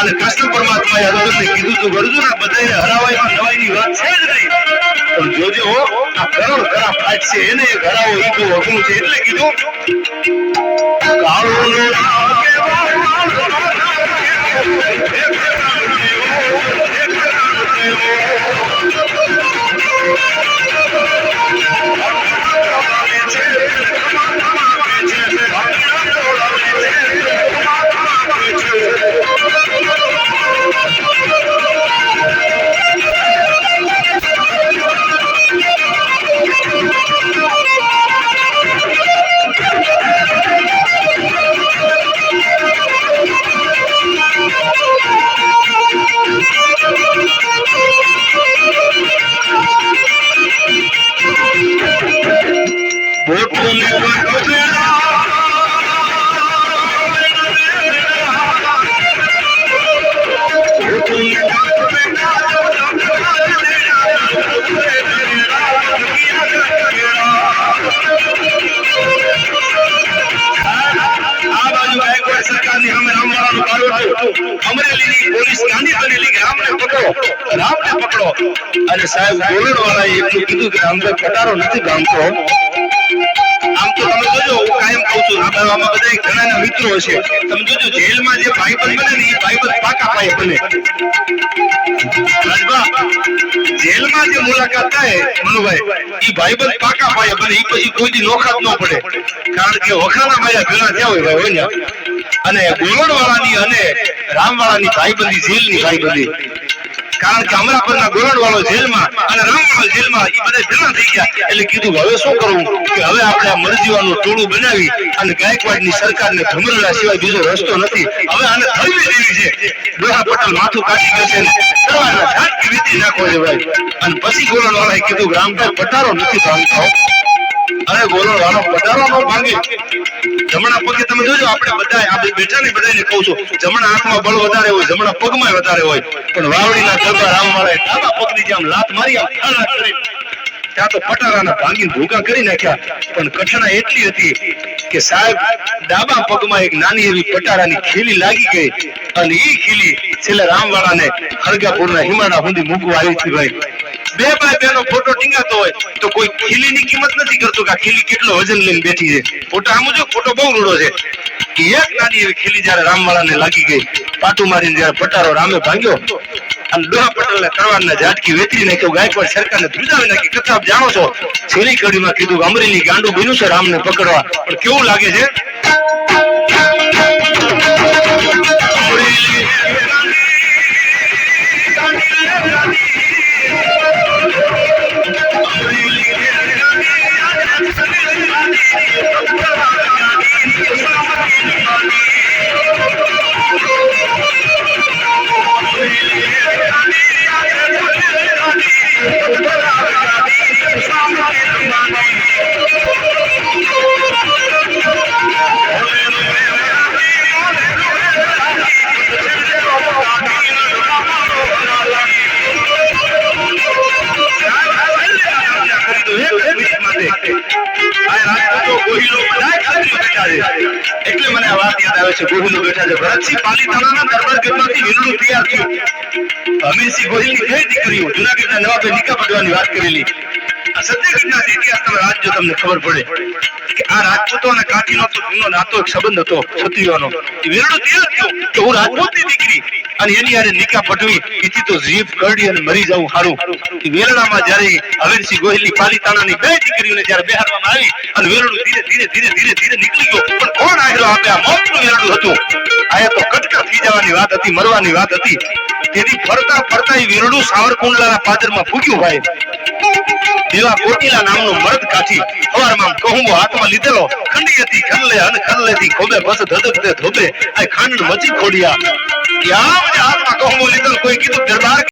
અને કૃષ્ણ પરમાત્માએ અર્જુનને કીધું તું અર્જુન આ બધાને હરાવાયમાં નવાઈની વાત છે જ નહીં. પણ જોજો આ કરોડ ખરા ફાટ છે, એને હરાવો ઈ બહુ અઘરું છે. એટલે કીધું કાળું ગાંધી બનેલી કે રામને પકડો રામને પકડો અને સાહેબ ગોરડવાળાએ એટલું કીધું કે રામભાઈ પટારો નથી ગામતો આમ તો તમે જોજો, હું કાયમ કહું છું રામાયણમાં બધા ઘણાના મિત્રો છે તમે જોજો, જેલમાં જે ભાઈબંધ બને ને એ ભાઈબંધ પાકા પાય બને. જેલમાં જે મુલાકાત થાય, મનુભાઈ, એ ભાઈબંધ પાકા પાય બને એ પછી કોઈ દી નોખાત ન પડે. કારણ કે વખાણા માયા ભેળા થયા હોય ભાઈ અને ગોળણવાળાની અને રામવાળાની ભાઈબંધી, જેલની ભાઈબંધી. કારણ કે અમરાપુરના ગોરણવાળો જેલમાં અને રામવાળો જેલમાં એ બધા ભેગા થઈ ગયા. એટલે કીધું હવે શું કરવું? કે હવે આપણે આ મરજીવાનું ટોળું બનાવી અને ગાયકવાડની સરકારને ધમરડા સિવાય બીજો રસ્તો નથી. હવે આને થળવી દેવી છે. ડોહા પટેલ માથું કાઢી ગયો છે દરવાજા ઝાટકી નાખો છે અને પછી ગોરણવાળાએ કીધું રામભાઈ પટારો નથી ભાંગતો. અરે ગોરણવાળો પટારો ન ભાંગી જમણા પગે તમે જોજો, આપણે બધા આ બેઠા ને બધાને કહું છું, જમણા હાથમાં બળ વધારે હોય, જમણા પગમાં વધારે હોય, પણ વાવડીના દરબાર રામવાળાએ ડાબા પગની જેમ લાત મારી આમ ઠાલા કરી. ત્યાં તો પટારાના ભાંગીને ભૂકા કરી નાખ્યા, પણ કઠણા એટલી હતી કે સાહેબ, ડાબા પગમાં એક નાની એવી પટારાની ખીલી લાગી ગઈ, અને એ ખીલી છેલ્લે રામવાળાને હરગાપુરના હિમાડા સુધી મૂકવા આવી હતી ભાઈ. બે બાય બેનો ફોટો ટીંગાતો હોય તો કોઈ ખીલીની કિંમત નથી કરતું કે આ ખીલી કેટલો વજન લઈને બેઠી છે. ફોટો આમ જો ફોટો બહુ રૂડો છે. કે એક નાની એવી ખીલી જયારે રામવાળાને લાગી ગઈ, પાટું મારીને જયારે પટારો રામે ભાંગ્યો, અને ડોહા પટેલ તરવારના ઝાટકી વેતરી નાખ્યો ગાયકવાડ સરકારને ધ્રુજાવી નાખી. કથા આપ જાણો છો? છેલ્લી કડીમાં કીધું અમરેલી ગાંડું બન્યું છે રામને પકડવા. પણ કેવું લાગે છે? એટલે મને આ વાત યાદ આવે છે ગોહિલો બેઠા છે. ભરતસિંહ પાલીતાણાના દરબાર ગઢમાંથી વીરડું તૈયાર થયું. અમીરસિંહ ગોહિલની કઈ દીકરીઓ, જુનાગઢના નવાબે નિકા પડવાની વાત કરેલી. આ સત્ય ઘટના ઇતિહાસ તમે વાંચજો તમને ખબર પડે કે આ રાજપૂતો અને કાઠીનો તો નાતો એક સંબંધ હતો, ક્ષત્રિયોનો. વીરડું તૈયાર થયું કે હું રાજપૂતની દીકરી અને એની આરે નિકા પટવી એથી તો જીભ કરડી અને મરી જવું સારું એ વેરડામાં જ્યારે હવેરસિંહ ગોહિલની પાલીતાણાની બે દીકરીઓને જ્યારે બેહારવામાં આવી અને વેરડું ધીરે ધીરે ધીરે ધીરે ધીરે નીકળી ગયો, પણ કોણ આવેલો આપે? આ મોતનું વેરડું હતું. આયા તો કટકા થઈ જવાની વાત હતી, મરવાની વાત હતી. તેથી ફરતા ફરતા એ વેરડું સાવરકુંડલાના પાદરમાં ફૂક્યું ભાઈ. દેવા કોટીલા નામનો મર્દ કાઠી સવારમાં કહુંબો હાથમાં લીધેલો ખંડી હતી ખલ્લે અન ખલ્લે થી ખોબે બસ ધધકતે ધોબે આ ખાંડ મચી ખોડિયા. યામ જ હાથમાં કહુંબો લીધેલો કોઈ કીધું દરબાર